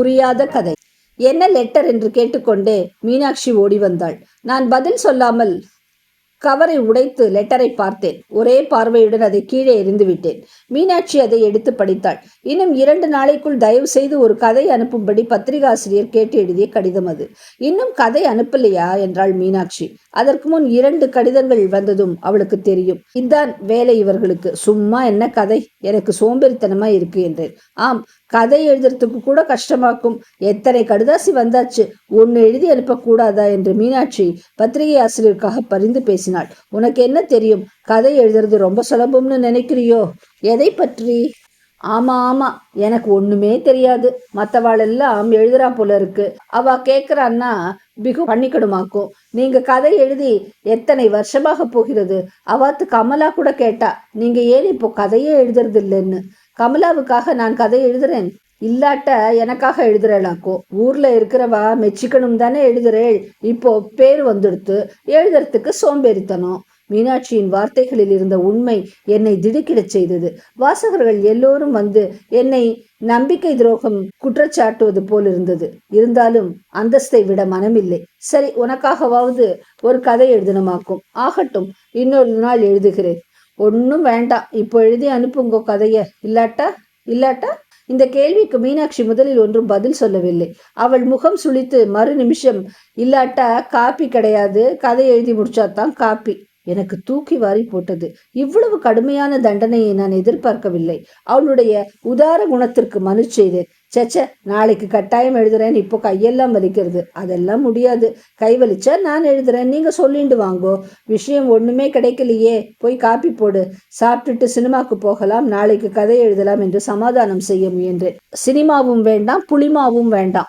புரியாத கதை. என்ன லெட்டர் என்று கேட்டுக்கொண்டே மீனாட்சி ஓடி வந்தாள். நான் பதில் சொல்லாமல் கவரை உடைத்து லெட்டரை பார்த்தேன். ஒரே பார்வையுடன் அதை கீழே எறிந்து விட்டேன் மீனாட்சி அதை எடுத்து படித்தாள். இன்னும் இரண்டு நாளைக்குள் தயவு செய்து ஒரு கதை அனுப்பும்படி பத்திரிகாசிரியர் கேட்டு எழுதிய கடிதம் அது. இன்னும் கதை அனுப்பலையா? என்றாள் மீனாட்சி. அதற்கு முன் இரண்டு கடிதங்கள் வந்ததும் அவளுக்கு தெரியும். இதான் வேலை இவர்களுக்கு. சும்மா என்ன கதை? எனக்கு சோம்பேறித்தனமா இருக்கு என்றேன் ஆம் கதை எழுதுறதுக்கு கூட கஷ்டமாக்கும். எத்தனை கடுதாசி வந்தாச்சு? ஒன்று எழுதி அனுப்பக்கூடாதா? என்று மீனாட்சி பத்திரிகை ஆசிரியருக்காக பரிந்து பேசினாள். உனக்கு என்ன தெரியும்? கதை எழுதுறது ரொம்ப சுலபம்னு நினைக்கிறியோ? எதை பற்றி? ஆமா ஆமா. எனக்கு ஒண்ணுமே தெரியாது. மத்தவாளெல்லாம் எழுதுறா போல இருக்கு. அவ கேட்குறான்னா பிகு பண்ணிக்கணுமாக்கும் நீங்க கதை எழுதி எத்தனை வருஷமாக போகிறது? அவாத்து கமலா கூட கேட்டா நீங்க ஏன் இப்போ கதையே எழுதுறது இல்லைன்னு கமலாவுக்காக நான் கதை எழுதுறேன். இல்லாட்ட எனக்காக எழுதுறேளாக்கோ ஊர்ல இருக்கிறவா மெச்சிக்கணும் தானே எழுதுறேள். இப்போ பேர் வந்துடுத்து. எழுதுறதுக்கு சோம்பேறித்தனம். மீனாட்சியின் வார்த்தைகளில் இருந்த உண்மை என்னை திடுக்கிடச் செய்தது. வாசகர்கள் எல்லோரும் வந்து என்னை நம்பிக்கை துரோகம் குற்றச்சாட்டுவது போல் இருந்தது. இருந்தாலும் அந்தஸ்தை விட மனமில்லை. சரி உனக்காகவாவது ஒரு கதை எழுதணுமாக்கும். ஆகட்டும் இன்னொரு நாள் எழுதுகிறேன். ஒன்றும் வேண்டாம். இப்போ எழுதி அனுப்புங்கோ கதையை. இல்லாட்டா? இல்லாட்டா? இந்த கேள்விக்கு மீனாட்சி முதலில் ஒன்றும் பதில் சொல்லவில்லை. அவள் முகம் சுளித்து மறு நிமிஷம். இல்லாட்டா காப்பி கிடையாது. கதை எழுதி முடிச்சாதான் காப்பி. எனக்கு தூக்கி வாரி போட்டது. இவ்வளவு கடுமையான தண்டனையை நான் எதிர்பார்க்கவில்லை. அவளுடைய உதார குணத்திற்கு மனு செய்தேன். சேச்சே நாளைக்கு கட்டாயம் எழுதுறேன். இப்போ கையெல்லாம் வலிக்கிறது. அதெல்லாம் முடியாது. கை வலிச்சா நான் எழுதுறேன். நீங்கள் சொல்லிட்டு வாங்கோ. விஷயம் ஒன்றுமே கிடைக்கலையே. போய் காப்பி போடு. சாப்பிட்டுட்டு சினிமாக்கு போகலாம். நாளைக்கு கதை எழுதலாம் என்று சமாதானம் செய்ய முயன்றேன். சினிமாவும் வேண்டாம் புளிமாவும் வேண்டாம்.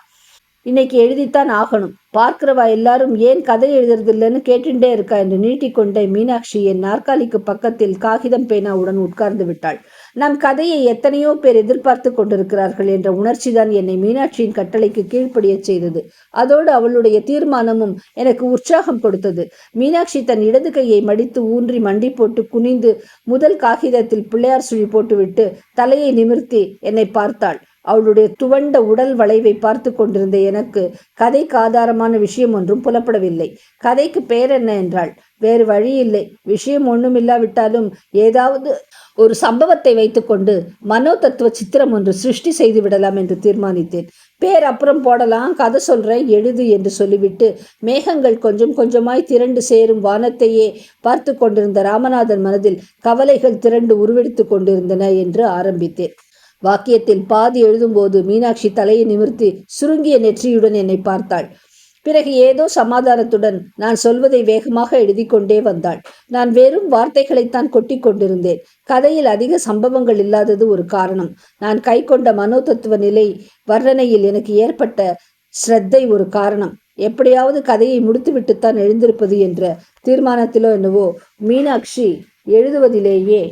இன்னைக்கு எழுதித்தான் ஆகணும். பார்க்கிறவா எல்லாரும் ஏன் கதை எழுதுறதில்லைன்னு கேட்டுட்டே இருக்கா என்று நீட்டிக்கொண்டே மீனாட்சி என் நாற்காலிக்கு பக்கத்தில் காகிதம் பேனாவுடன் உட்கார்ந்து விட்டாள். நம் கதையை எத்தனையோ பேர் எதிர்பார்த்து கொண்டிருக்கிறார்கள் என்ற உணர்ச்சிதான் என்னை மீனாட்சியின் கட்டளைக்கு கீழ்ப்படியச் செய்தது. அதோடு அவளுடைய தீர்மானமும் எனக்கு உற்சாகம் கொடுத்தது. மீனாட்சி தன் இடது கையை மடித்து ஊன்றி மண்டி போட்டு குனிந்து முதல் காகிதத்தில் பிள்ளையார் சுழி போட்டுவிட்டு தலையை நிமிர்த்தி என்னை பார்த்தாள். அவளுடைய துவண்ட உடல் வளைவை பார்த்து கொண்டிருந்த எனக்கு கதைக்கு ஆதாரமான விஷயம் ஒன்றும் புலப்படவில்லை. கதைக்கு பேர் என்ன என்றாள் வேறு வழி இல்லை விஷயம் ஒன்றுமில்லாவிட்டாலும் ஏதாவது ஒரு சம்பவத்தை வைத்துக்கொண்டு மனோ தத்துவ சித்திரம் ஒன்று சிருஷ்டி செய்து விடலாம் என்று தீர்மானித்தேன். பேர் அப்புறம் போடலாம் கதை சொல்கிறேன் எழுது என்று சொல்லிவிட்டு மேகங்கள் கொஞ்சம் கொஞ்சமாய் திரண்டு சேரும் வானத்தையே பார்த்து கொண்டிருந்த ராமநாதன் மனதில் கவலைகள் திரண்டு உருவெடுத்து கொண்டிருந்தன என்று ஆரம்பித்தேன். வாக்கியத்தில் பாதி எழுதும்போது மீனாட்சி தலையை நிமிர்த்தி சுருங்கிய நெற்றியுடன் என்னை பார்த்தாள். பிறகு ஏதோ சமாதானத்துடன் நான் சொல்வதை வேகமாக எழுதி கொண்டே வந்தாள். நான் வெறும் வார்த்தைகளைத்தான் கொட்டி கொண்டிருந்தேன். கதையில் அதிக சம்பவங்கள் இல்லாதது ஒரு காரணம். நான் கை கொண்ட மனோதத்துவ நிலை வர்ணனையில் எனக்கு ஏற்பட்ட ஸ்ரத்தை ஒரு காரணம். எப்படியாவது கதையை முடித்துவிட்டுத்தான் எழுந்திருப்பது என்ற தீர்மானத்திலோ என்னவோ மீனாட்சி எழுதுவதிலேயே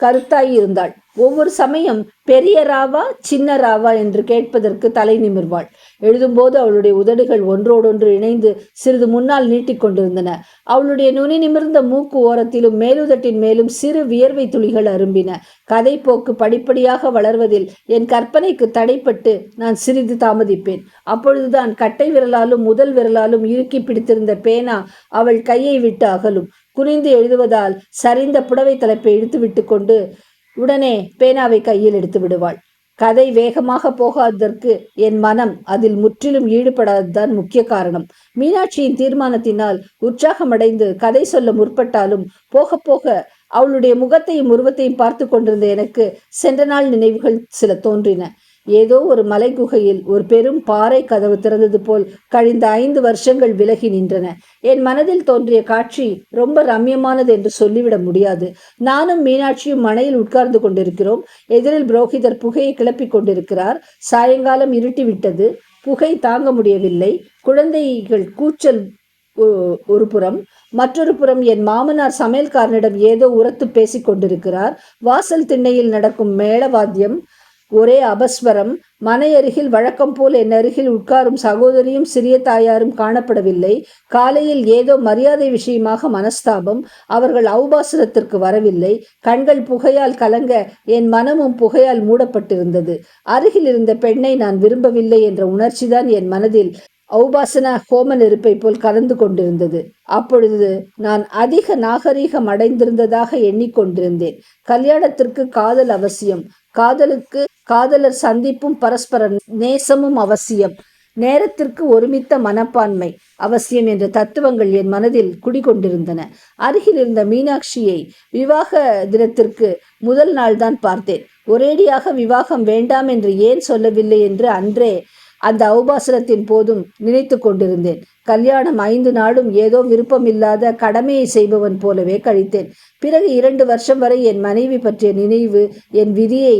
கருத்தாய் இருந்தாள் ஒவ்வொரு சமயம் பெரிய ராவா சின்ன ராவா என்று கேட்பதற்கு தலை நிமிர்வாள். எழுதும்போது அவளுடைய உதடுகள் ஒன்றோடொன்று இணைந்து சிறிது முன்னால் நீட்டிக்கொண்டிருந்தன அவளுடைய நுனி நிமிர்ந்த மூக்கு ஓரத்திலும் மேலுதட்டின் மேலும் சிறு வியர்வை துளிகள் அரும்பின. கதை போக்கு படிப்படியாக வளர்வதில் என் கற்பனைக்கு தடைப்பட்டு நான் சிறிது தாமதிப்பேன். அப்பொழுதுதான் கட்டை விரலாலும் முதல் விரலாலும் இறுக்கி பிடித்திருந்த பேனா அவள் கையை விட்டு அகலும். குனிந்து எழுதுவதால் சரிந்த புடவை தலைப்பை இழுத்து விட்டு கொண்டு உடனே பேனாவை கையில் எடுத்து விடுவாள். கதை வேகமாக போகாததற்கு என் மனம் அதில் முற்றிலும் ஈடுபடாததுதான் முக்கிய காரணம். மீனாட்சியின் தீர்மானத்தினால் உற்சாகமடைந்து கதை சொல்ல முற்பட்டாலும் போக போக அவளுடைய முகத்தையும் உருவத்தையும் பார்த்து கொண்டிருந்த எனக்கு சென்ற நாள் நினைவுகள் சில தோன்றின. ஏதோ ஒரு மலை குகையில் ஒரு பெரும் பாறை கதவு திறந்தது போல் கழிந்த ஐந்து வருஷங்கள் விலகி நின்றன. என் மனதில் தோன்றிய காட்சி ரொம்ப ரம்யமானது என்று சொல்லிவிட முடியாது. நானும் மீனாட்சியும் மனையில் உட்கார்ந்து கொண்டிருக்கிறோம். எதிரில் புரோகிதர் புகையை கிளப்பிக் கொண்டிருக்கிறார். சாயங்காலம் இருட்டிவிட்டது. புகை தாங்க முடியவில்லை. குழந்தைகள் கூச்சல் ஒரு புறம். மற்றொரு புறம் என் மாமனார் சமையல்காரனிடம் ஏதோ உரத்து பேசிக் கொண்டிருக்கிறார். வாசல் திண்ணையில் நடக்கும் மேளவாத்தியம் ஒரே அபஸ்வரம் மனையருகில் வழக்கம் போல் என் அருகில் உட்காரும் சகோதரியும் சிறிய தாயாரும் காணப்படவில்லை. காலையில் ஏதோ மரியாதை விஷயமாக மனஸ்தாபம் அவர்கள் அவுபாசனத்திற்கு வரவில்லை. கண்கள் புகையால் கலங்க என் மனமும் புகையால் மூடப்பட்டிருந்தது. அருகில் இருந்த பெண்ணை நான் விரும்பவில்லை என்ற உணர்ச்சிதான் என் மனதில் ஔபாசன ஹோம நெருப்பை போல் கலந்து கொண்டிருந்தது. அப்பொழுது நான் அதிக நாகரீகம் அடைந்திருந்ததாக எண்ணிக்கொண்டிருந்தேன். கல்யாணத்திற்கு காதல் அவசியம். காதலுக்கு காதலர் சந்திப்பும் பரஸ்பர நேசமும் அவசியம். நேரத்திற்கு ஒருமித்த மனப்பான்மை அவசியம் என்ற தத்துவங்கள் என் மனதில் குடிகொண்டிருந்தன. அருகில் இருந்த மீனாட்சியை விவாக தினத்திற்கு முதல் நாள்தான் பார்த்தேன். ஒரேடியாக விவாகம் வேண்டாம் என்று ஏன் சொல்லவில்லை என்று அன்றே அந்த ஔபாசனத்தின் போதும் நினைத்து கொண்டிருந்தேன். கல்யாணம் ஐந்து நாளும் ஏதோ விருப்பமில்லாத கடமையை செய்பவன் போலவே கழித்தேன். பிறகு இரண்டு வருஷம் வரை என் மனைவி பற்றிய நினைவு என் விதியை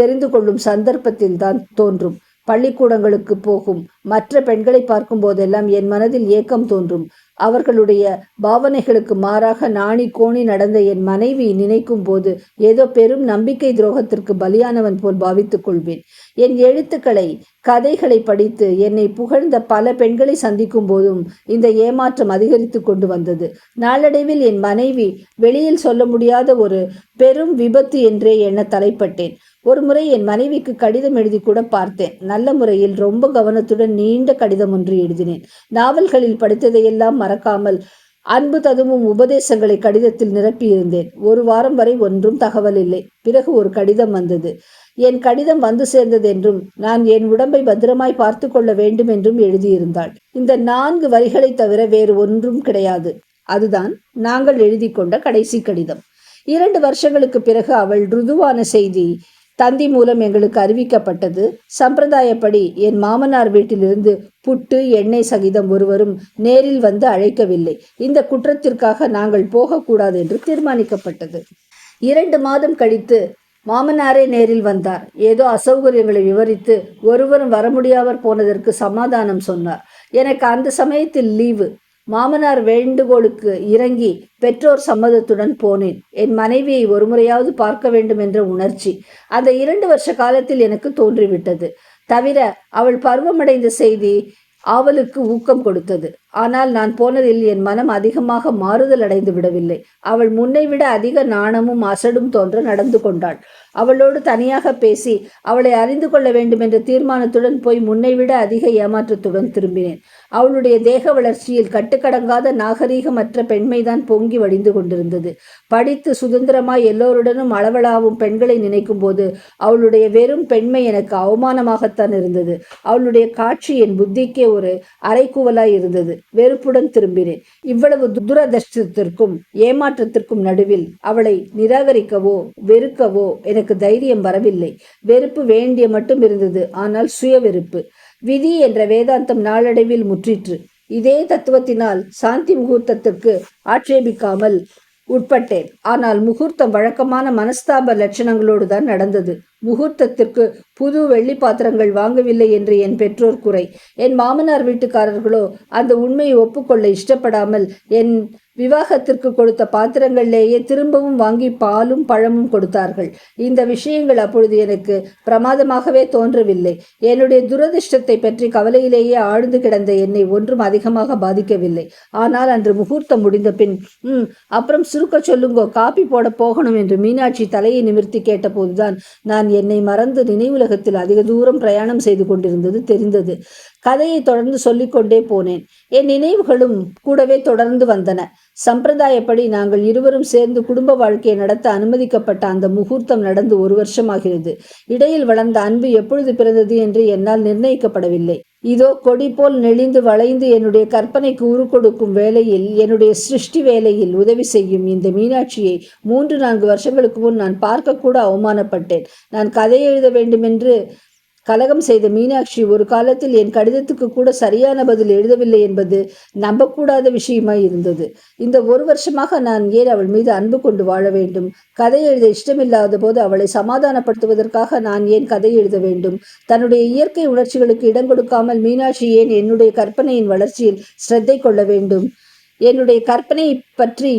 தெரிந்து கொள்ளும் சந்தர்ப்பத்தில் தான் தோன்றும். பள்ளிக்கூடங்களுக்கு போகும். மற்ற பெண்களை பார்க்கும் போதெல்லாம் என் மனதில் ஏக்கம் தோன்றும். அவர்களுடைய பாவனைகளுக்கு மாறாக நாணி கோணி நடந்த என் மனைவி நினைக்கும் போது ஏதோ பெரும் நம்பிக்கை துரோகத்திற்கு பலியானவன் போல் பாவித்துக் கொள்வேன். என் எழுத்துக்களை கதைகளை படித்து என்னை புகழ்ந்த பல பெண்களை சந்திக்கும் போதும் இந்த ஏமாற்றம் அதிகரித்து கொண்டு வந்தது. நாளடைவில் என் மனைவி வெளியில் சொல்ல முடியாத ஒரு பெரும் விபத்து என்றே எண்ண தலைப்பட்டேன். ஒரு முறை என் மனைவிக்கு கடிதம் எழுதி கூட பார்த்தேன். நல்ல முறையில் ரொம்ப கவனத்துடன் நீண்ட கடிதம் ஒன்று எழுதினேன். நாவல்களில் படித்ததையெல்லாம் மறக்காமல் அன்பு ததுமும் உபதேசங்களை கடிதத்தில் நிரப்பியிருந்தேன். ஒரு வாரம் வரை ஒன்றும் தகவல் இல்லை. பிறகு ஒரு கடிதம் வந்தது. என் கடிதம் வந்து சேர்ந்தது என்றும் நான் என் உடம்பை பத்திரமாய் பார்த்து கொள்ள வேண்டும் என்றும் எழுதியிருந்தாள். இந்த நான்கு வரிகளை தவிர வேறு ஒன்றும் கிடையாது. அதுதான் நாங்கள் எழுதி கொண்ட கடைசி கடிதம். இரண்டு வருஷங்களுக்கு பிறகு அவள் ருதுவான செய்தி தந்தி மூலம் எங்களுக்கு அறிவிக்கப்பட்டது. சம்பிரதாயப்படி என் மாமனார் வீட்டிலிருந்து புட்டு எண்ணெய் சகிதம் ஒருவரும் நேரில் வந்து அழைக்கவில்லை. இந்த குற்றத்திற்காக நாங்கள் போகக்கூடாது என்று தீர்மானிக்கப்பட்டது. இரண்டு மாதம் கழித்து மாமனாரே நேரில் வந்தார். ஏதோ அசௌகரியங்களை விவரித்து ஒருவரும் வர முடியாமற் போனதற்கு சமாதானம் சொன்னார். எனக்கு அந்த சமயத்தில் லீவு. மாமனார் வேண்டுகோளுக்கு இறங்கி பெற்றோர் சம்மதத்துடன் போனேன். என் மனைவியை ஒருமுறையாவது பார்க்க வேண்டும் என்ற உணர்ச்சி அந்த இரண்டு வருஷ காலத்தில் எனக்கு தோன்றிவிட்டது. தவிர அவள் பருவமடைந்த செய்தி ஆவலுக்கு ஊக்கம் கொடுத்தது. ஆனால் நான் போனதில் என் மனம் அதிகமாக மாறுதல் அடைந்து விடவில்லை. அவள் முன்னை விட அதிக நாணமும் அசடும் தோன்ற நடந்து கொண்டாள். அவளோடு தனியாக பேசி அவளை அறிந்து கொள்ள வேண்டும் என்ற தீர்மானத்துடன் போய் முன்னை விட அதிக ஏமாற்றத்துடன் திரும்பினேன். அவளுடைய தேக வளர்ச்சியில் கட்டுக்கடங்காத நாகரீகமற்ற பெண்மைதான் பொங்கி வடிந்து கொண்டிருந்தது. படித்து சுதந்திரமாய் எல்லோருடனும் அளவலாவும் பெண்களை நினைக்கும் போது அவளுடைய வெறும் பெண்மை எனக்கு அவமானமாகத்தான் இருந்தது. அவளுடைய காட்சி என் புத்திக்கே ஒரு அரைக்குவலாய் இருந்தது. வெறுப்புடன் திரும்பினேன். இவ்வளவு துரதிருஷ்டத்திற்கும் ஏமாற்றத்திற்கும் நடுவில் அவளை நிராகரிக்கவோ வெறுக்கவோ எனக்கு தைரியம் வரவில்லை. வெறுப்பு வேண்டிய மட்டும் இருந்தது ஆனால் சுய வெறுப்பு. விதி என்ற வேதாந்தம் நாளடைவில் முற்றிற்று. இதே தத்துவத்தினால் சாந்தி முகூர்த்தத்திற்கு ஆட்சேபிக்காமல் உட்பட்டேன். ஆனால் முகூர்த்தம் வழக்கமான மனஸ்தாப லட்சணங்களோடு தான் நடந்தது. முகூர்த்தத்திற்கு புது வெள்ளி பாத்திரங்கள் வாங்கவில்லை என்று என் பெற்றோர் குறை. என் மாமனார் வீட்டுக்காரர்களோ அந்த உண்மையை ஒப்புக்கொள்ள இஷ்டப்படாமல் என் விவாகத்திற்கு கொடுத்த பாத்திரங்களிலேயே திரும்பவும் வாங்கி பாலும் பழமும் கொடுத்தார்கள். இந்த விஷயங்கள் அப்பொழுது எனக்கு பிரமாதமாகவே தோன்றவில்லை. என்னுடைய துரதிர்ஷ்டத்தை பற்றி கவலையிலேயே ஆழ்ந்து கிடந்த என்னை ஒன்றும் அதிகமாக பாதிக்கவில்லை. ஆனால் அன்று முகூர்த்தம் முடிந்த பின் ம் அப்புறம் சுருக்க சொல்லுங்கோ காப்பி போட போகணும் என்று மீனாட்சி தலையை நிமிர்த்தி கேட்டபோதுதான் நான் என்னை மறந்து நினைவுலகத்தில் அதிக தூரம் பிரயாணம் செய்து கொண்டிருந்தது தெரிந்தது. கதையை தொடர்ந்து சொல்லிக்கொண்டே போனேன். என் நினைவுகளும் கூடவே தொடர்ந்து வந்தன. சம்பிரதாயப்படி நாங்கள் இருவரும் சேர்ந்து குடும்ப வாழ்க்கையை நடத்த அனுமதிக்கப்பட்ட அந்த முகூர்த்தம் நடந்து ஒரு வருஷமாகிறது. இடையில் வளர்ந்த அன்பு எப்பொழுது பிறந்தது என்று என்னால் நிர்ணயிக்கப்படவில்லை. இதோ கொடி போல் நெளிந்து வளைந்து என்னுடைய கற்பனைக்கு உரு கொடுக்கும் வேலையில் என்னுடைய சிருஷ்டி வேலையில் உதவி செய்யும் இந்த மீனாட்சியை மூன்று நான்கு வருஷங்களுக்கு முன் நான் பார்க்கக்கூட அவமானப்பட்டேன். நான் கதை எழுத வேண்டுமென்று கலகம் செய்த மீனாட்சி ஒரு காலத்தில் என் கடிதத்துக்கு கூட சரியான பதில் எழுதவில்லை என்பது நம்பக்கூடாத விஷயமாய் இருந்தது. இந்த ஒரு வருஷமாக நான் ஏன் அவள் மீது அன்பு கொண்டு வாழ வேண்டும்? கதை எழுத இஷ்டமில்லாத போது அவளை சமாதானப்படுத்துவதற்காக நான் ஏன் கதை எழுத வேண்டும்? தன்னுடைய இயற்கை உணர்ச்சிகளுக்கு இடம் கொடுக்காமல் மீனாட்சி ஏன் என்னுடைய கற்பனையின் வளர்ச்சியில் ஸ்ரத்தை கொள்ள வேண்டும்? என்னுடைய கற்பனை பற்றி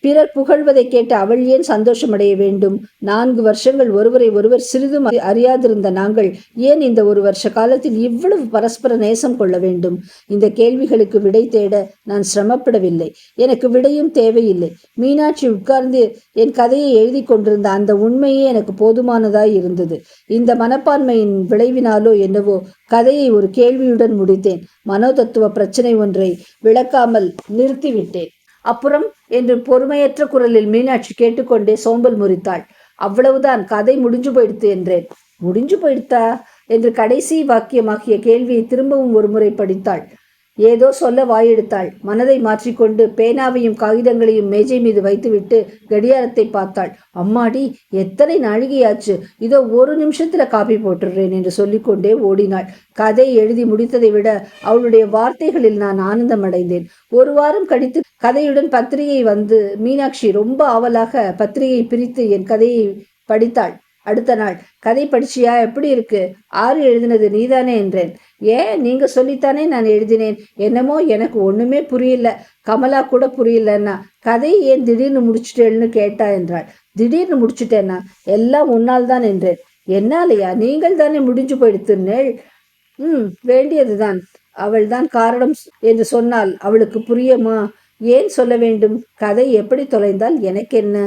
பிறர் புகழ்வதை கேட்டு அவள் ஏன் சந்தோஷமடைய வேண்டும்? நான்கு வருஷங்கள் ஒருவரை ஒருவர் சிறிதும் அறியாதிருந்த நாங்கள் ஏன் இந்த ஒரு வருஷ காலத்தில் இவ்வளவு பரஸ்பர நேசம் கொள்ள வேண்டும்? இந்த கேள்விகளுக்கு விடை தேட நான் சிரமப்படவில்லை. எனக்கு விடையும் தேவையில்லை. மீனாட்சி உட்கார்ந்து என் கதையை எழுதி கொண்டிருந்த அந்த உண்மையே எனக்கு போதுமானதாய் இருந்தது. இந்த மனப்பான்மையின் விளைவினாலோ என்னவோ கதையை ஒரு கேள்வியுடன் முடித்தேன். மனோதத்துவ பிரச்சனை ஒன்றை விளக்காமல் நிறுத்திவிட்டேன். அப்புறம் என்று பொறுமையற்ற குரலில் மீனாட்சி கேட்டுக்கொண்டே சோம்பல் முறித்தாள். அவ்வளவுதான் கதை முடிஞ்சு போயிடுத்து என்றேன். முடிஞ்சு போயிடுத்தா? என்று கடைசி வாக்கியமாகிய கேள்வியை திரும்பவும் ஒரு முறை படித்தாள். ஏதோ சொல்ல வாயெடுத்தாள். மனதை மாற்றிக்கொண்டு பேனாவையும் காகிதங்களையும் மேஜை மீது வைத்துவிட்டு கடியாரத்தை பார்த்தாள். அம்மாடி எத்தனை நாழிகையாச்சு. இதோ ஒரு நிமிஷத்துல காப்பி போட்டுடுறேன் என்று சொல்லிக்கொண்டே ஓடினாள். கதை எழுதி முடித்ததை விட அவளுடைய வார்த்தைகளில் நான் ஆனந்தம் அடைந்தேன் ஒரு வாரம் கழித்து கதையுடன் பத்திரிகை வந்து மீனாட்சி ரொம்ப ஆவலாக பத்திரிகை பிரித்து என் கதையை படித்தாள். அடுத்த நாள் கதை படிச்சியா? எப்படி இருக்கு? ஆறு எழுதினது நீதானே? என்றேன். ஏன் நீங்கள் சொல்லித்தானே நான் எழுதினேன்? என்னமோ எனக்கு ஒன்றுமே புரியல. கமலா கூட புரியலன்னா கதை ஏன் திடீர்னு முடிச்சிட்டேன்னு கேட்டா என்றாள். திடீர்னு முடிச்சுட்டேன்னா எல்லாம் உன்னால் தான் என்றேன். என்னாலையா? நீங்கள் தானே முடிஞ்சு போயிடுத்துன்னேள் ம் வேண்டியதுதான். அவள்தான் காரணம் என்று சொன்னால் அவளுக்கு புரியுமா? ஏன் சொல்ல வேண்டும்? கதை எப்படி தொலைந்தால் எனக்கு என்ன?